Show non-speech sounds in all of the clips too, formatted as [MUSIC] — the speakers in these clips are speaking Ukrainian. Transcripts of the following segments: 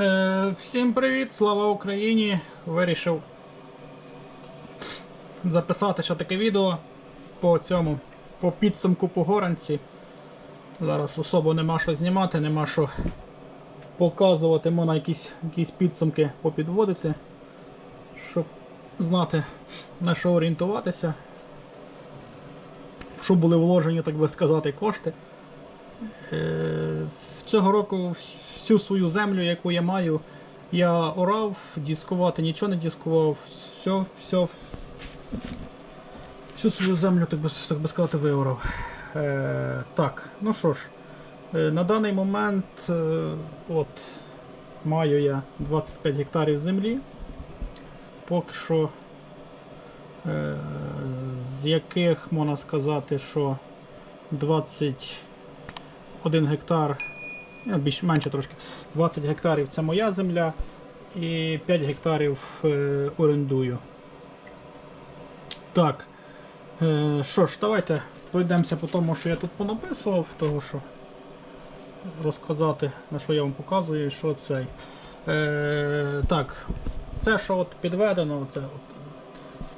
Е, всім привіт, слава Україні! Вирішив записати ще таке відео по цьому, по підсумку по горанці. Зараз особо нема що знімати, нема що показувати, можна якісь, якісь підсумки попідводити, щоб знати на що орієнтуватися. Що були вложені, так би сказати, кошти. Е, Цього року всю свою землю, яку я маю, я орав, дискувати нічого не дискував, все, все, всю свою землю, так би, так би сказати, виорав. Е, так, ну що ж, е, на даний момент е, от, маю я 25 гектарів землі. Поки що, е, з яких можна сказати, що 21 гектар, ну, більш менше трошки, 20 гектарів це моя земля і 5 гектарів е, орендую. Так. Е, що ж, давайте пройдемося по тому, що я тут понаписував, того що розказати, на що я вам показую, що цей. Е, так, це що от підведено, це,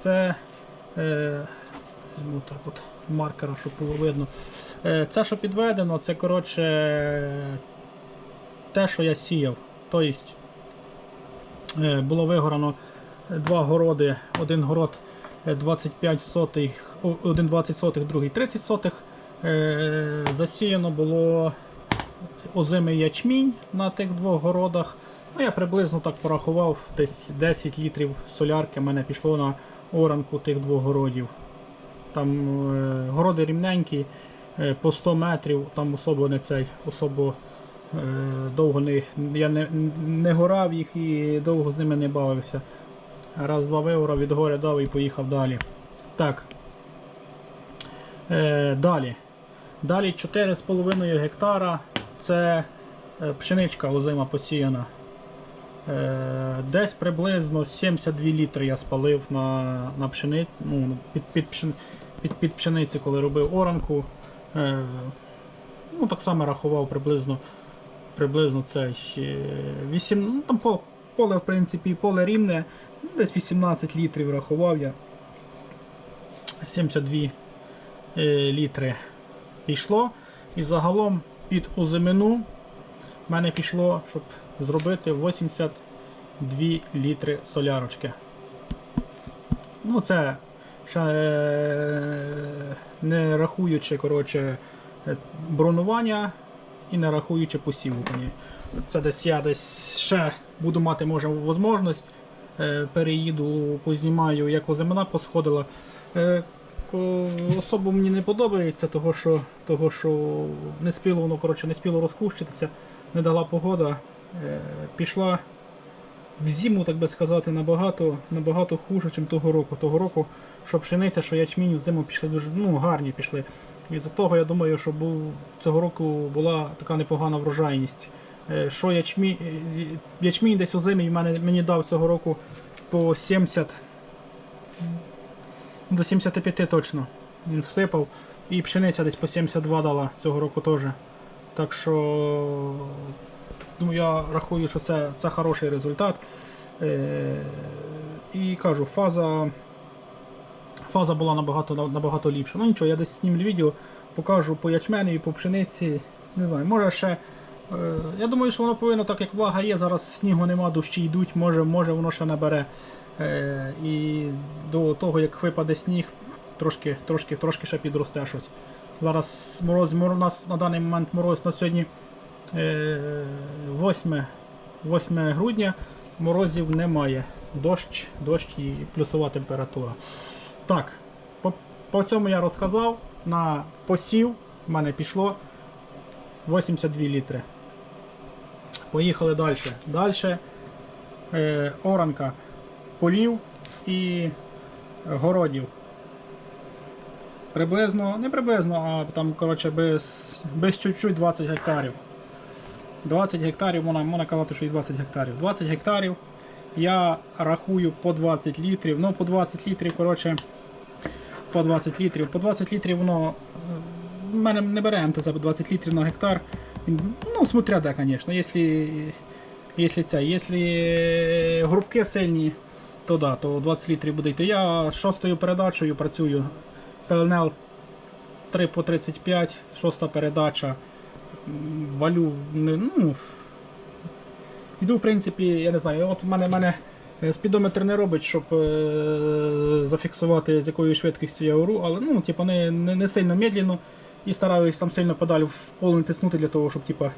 це е, так от маркера, щоб було видно. Е, це, що підведено, це коротше те, що я сіяв. Тобто е, було вигорано два городи, один город е, 25 сотих, один 20 сотих, другий 30 сотих. Е, Засіяно було озимий ячмінь на тих двох городах. Ну, я приблизно так порахував, десь 10 літрів солярки в мене пішло на оранку тих двох городів. Там е, городи рівненькі, е, по 100 метрів, там особо не цей, особо е, довго не, я не, не горав їх і довго з ними не бавився. Раз-два вигорав, від горя дав і поїхав далі. Так. Е, далі. Далі 4,5 гектара. Це е, пшеничка озима посіяна. Е, Десь приблизно 72 літри я спалив на, на пшениці, ну, під, під, під, під пшениці, коли робив оранку. Е, ну, так само рахував приблизно, приблизно це ще 8, ну, там поле, в принципі, поле рівне, десь 18 літрів рахував я. 72 е, літри пішло. І загалом під озимину в мене пішло, щоб зробити 82 літри солярочки. Ну, це не рахуючи коротше, е, бронування і не рахуючи посіву. Це десь я десь ще буду мати може можливість. Е, переїду, познімаю, як озимина посходила. Е, особо мені не подобається, того що, того, що не спіло воно коротше, не спіло розкущитися, не дала погода. Е, пішла в зиму, так би сказати, набагато, набагато хуже, ніж того року. Того року, що пшениця, що ячмінь зиму пішли дуже ну, гарні пішли. І за того я думаю, що був, цього року була така непогана врожайність. Е, Що ячмінь, ячмінь десь у зимі мене, мені дав цього року по 70 до 75 точно. Він всипав. І пшениця десь по 72 дала цього року теж. Так що ну, я рахую, що це, це хороший результат. Е, і кажу, фаза, фаза була набагато, набагато ліпша. Ну нічого, я десь знімлю відео, покажу по ячменю по пшениці. Не знаю, може ще. е, Я думаю, що воно повинно, так як влага є, зараз снігу нема, дощі йдуть, може, може воно ще набере. Е, і до того, як випаде сніг, трошки, трошки, трошки ще підросте щось. Зараз мороз, мор- у нас на даний момент мороз на сьогодні е, 8, 8 грудня, морозів немає. Дощ, дощ і плюсова температура. Так, по, по цьому я розказав. На посів в мене пішло 82 літри. Поїхали далі. Далі е, оранка полів і городів. Приблизно, не приблизно, а там, коротше, без, без чуть-чуть 20 гектарів. 20 гектарів, можна, можна казати, що і 20 гектарів. 20 гектарів я рахую по 20 літрів. Ну, по 20 літрів, коротше, по 20 літрів. По 20 літрів воно. е, В мене не бере МТЗ по 20 літрів на гектар. Ну, смотря де, звісно. Якщо Якщо якщо грубки сильні, то да, то 20 літрів буде йти. Я шостою передачею працюю. ПЛНЛ 3 по 35, шоста передача. Валю, ну, йду, в принципі, я не знаю, от в мене, в мене е, спідометр не робить, щоб е, зафіксувати з якою швидкістю я ору, але ну, типу, не, не, сильно медленно і стараюсь там сильно педаль в пол не тиснути для того, щоб, типу,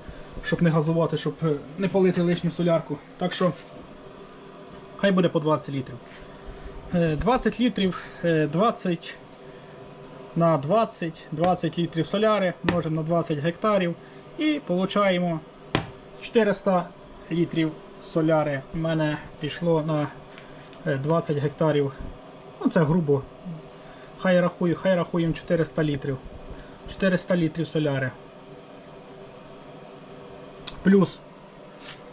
щоб не газувати, щоб е, не палити лишню солярку. Так що хай буде по 20 літрів. Е, 20 літрів, е, 20 на 20, 20 літрів соляри, множимо на 20 гектарів і получаємо 400 літрів соляри. У мене пішло на е, 20 гектарів. Ну це грубо. Хай рахую, хай рахуємо 400 літрів. 400 літрів соляри. Плюс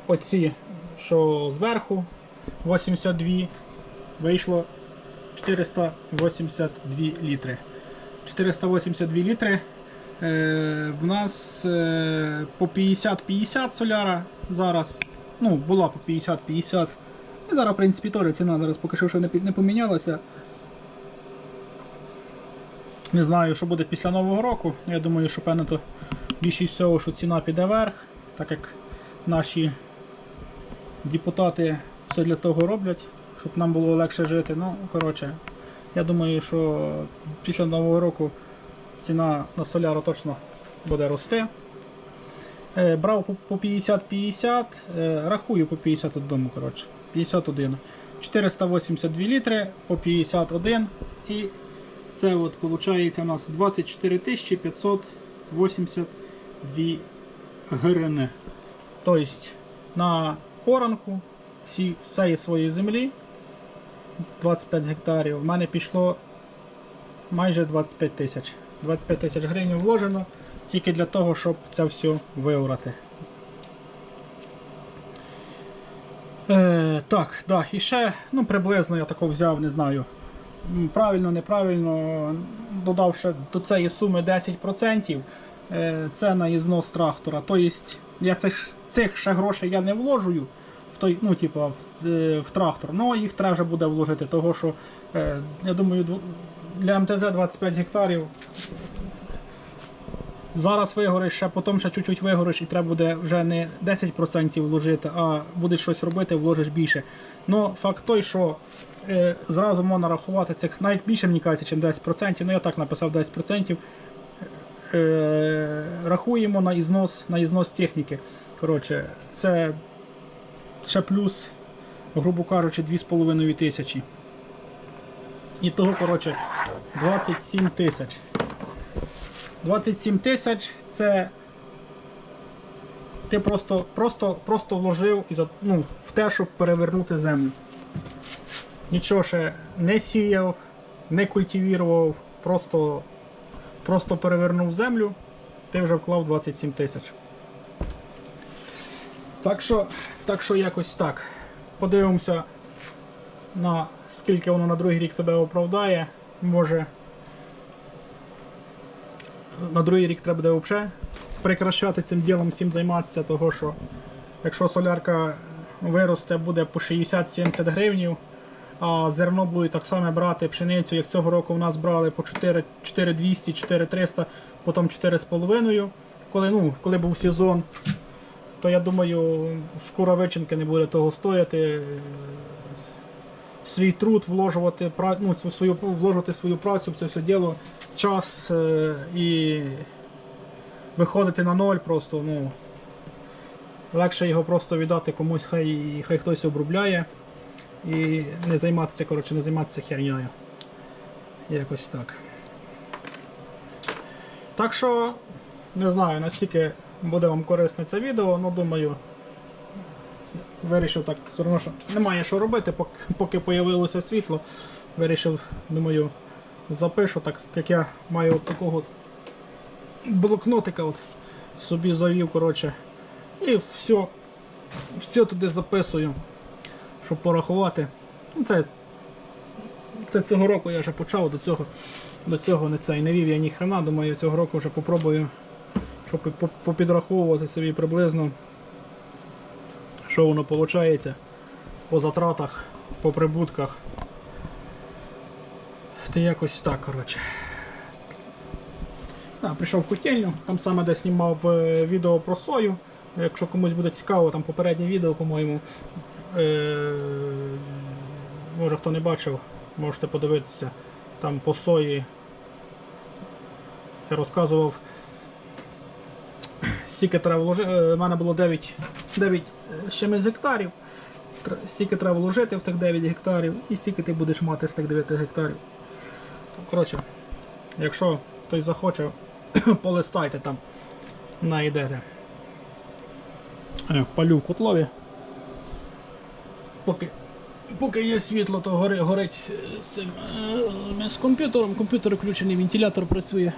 оці, що зверху 82, вийшло 482 літри. 482 літри. Е, в нас е, по 50-50 соляра зараз. Ну, була по 50-50. І зараз, в принципі, теж ціна зараз поки що не, не помінялася. Не знаю, що буде після Нового року. Я думаю, що певно то більшість всього, що ціна піде вверх, так як наші депутати все для того роблять, щоб нам було легше жити. Ну, коротше, я думаю, що після Нового року ціна на соляру точно буде рости. Е, брав по- по 50-50, е, рахую по 51, коротше. 51. 482 літри по 51 і це от виходить у нас 24 582 гривни. Тобто на оранку всі, всієї своєї землі 25 гектарів. В мене пішло майже 25 тисяч. 25 тисяч гривень вложено тільки для того, щоб це все виорати. Е, так, да, і ще ну, приблизно я тако взяв, не знаю. Правильно, неправильно, додав ще до цієї суми 10%. Е, це на ізнос трактора. Тобто я цих, цих ще грошей я не вложую в той, ну, типу, в, е, в трактор. Ну, їх треба вже буде вложити, того що е, я думаю, для МТЗ 25 гектарів. Зараз вигориш, ще потім ще чуть-чуть вигориш, і треба буде вже не 10% вложити, а будеш щось робити, вложиш більше. Ну, факт той, що е, зразу можна рахувати цих навіть більше, мені кажеться, ніж 10%. Ну я так написав 10%. Е, рахуємо на ізнос, на ізнос техніки. Коротше, це ще плюс, грубо кажучи, 2,5 тисячі. І того, коротше, 27 тисяч. 27 тисяч це ти просто, просто, просто вложив і ну, в те, щоб перевернути землю. Нічого ще не сіяв, не культивував, просто, просто перевернув землю, ти вже вклав 27 тисяч. Так що, так що якось так. Подивимося на скільки воно на другий рік себе оправдає. Може на другий рік треба буде взагалі прикрашати цим ділом, всім займатися, того що якщо солярка виросте, буде по 60-70 гривнів, а зерно буде так само брати пшеницю, як цього року в нас брали по 4 4200, 4300, потім 4,5, коли, ну, коли був сезон, то я думаю, шкура вичинки не буде того стояти. Свій труд вложувати, ну, свою, вложувати свою працю в це все діло, час е, і виходити на ноль просто, ну. Легше його просто віддати комусь, хай, хай хтось обробляє і не займатися, коротше, не займатися херньою. Якось так. Так що, не знаю, наскільки буде вам корисне це відео, ну думаю, вирішив так, все одно, що немає що робити, поки появилося світло. Вирішив, думаю, запишу, так як я маю от такого от блокнотика от собі завів, коротше. І все, все туди записую, щоб порахувати. Ну, Це, це цього року я вже почав, до цього, до цього не це не вів я ні хрена, думаю, цього року вже попробую, щоб попідраховувати собі приблизно що воно виходить по затратах, по прибутках. Ти якось так, коротше. А, прийшов в котельню, там саме де знімав е, відео про сою. Якщо комусь буде цікаво, там попереднє відео, по-моєму. Е, може хто не бачив, можете подивитися. Там по сої я розказував. Стільки треба вложити. У мене було 9, 9 з гектарів. Стільки треба вложити в тих 9 гектарів і стільки ти будеш мати з тих 9 гектарів. Коротше, якщо хтось захоче, [COUGHS] полистайте там, знайдете. Е, Палю в котлові. Поки, поки є світло, то гори, горить з, цим, е, з комп'ютером. Комп'ютер включений, вентилятор працює.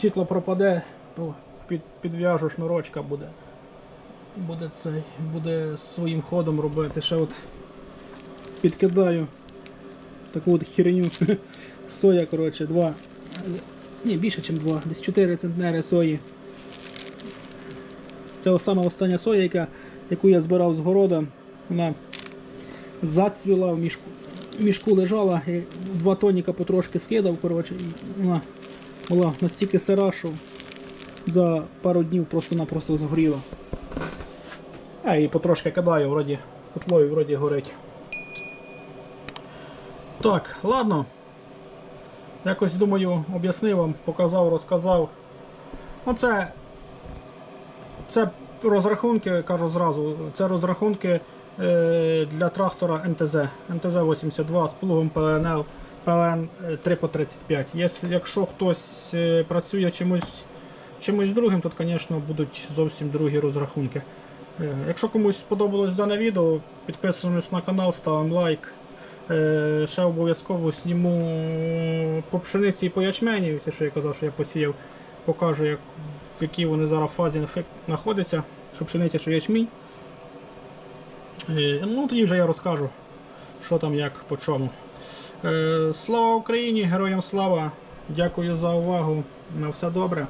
Світло пропаде, то під, підв'яжу шнурочка буде. Буде цей, буде своїм ходом робити. Ще от підкидаю таку от херню. [LAUGHS] Соя, коротше, два. Ні, більше, ніж два, десь 4 центнери сої. Це саме остання соя, яка, яку я збирав з города. Вона зацвіла в мішку. В мішку лежала, я два тоніка потрошки скидав, коротше, і вона була настільки сира, що за пару днів просто-напросто згоріла. Я її потрошки кидаю, вроді в котлові вроді горить. Так, ладно. Якось думаю, об'яснив вам, показав, розказав. Оце. Це розрахунки, кажу зразу, це розрахунки е, для трактора МТЗ. МТЗ-82 з плугом ПЛНЛ ПЛН 3 по 35. Якщо, якщо хтось е, працює чимось, чимось другим, то, звісно, будуть зовсім другі розрахунки. Е, Якщо комусь сподобалось дане відео, підписуємось на канал, ставимо лайк. Е, Ще обов'язково зніму по пшениці і по ячмені, те, що я казав, що я посіяв, покажу, як, в якій вони зараз фазі знаходяться, що пшениця, що ячмінь. Е, Ну, тоді вже я розкажу, що там, як, по чому. Е, Слава Україні, героям слава! Дякую за увагу. На все добре.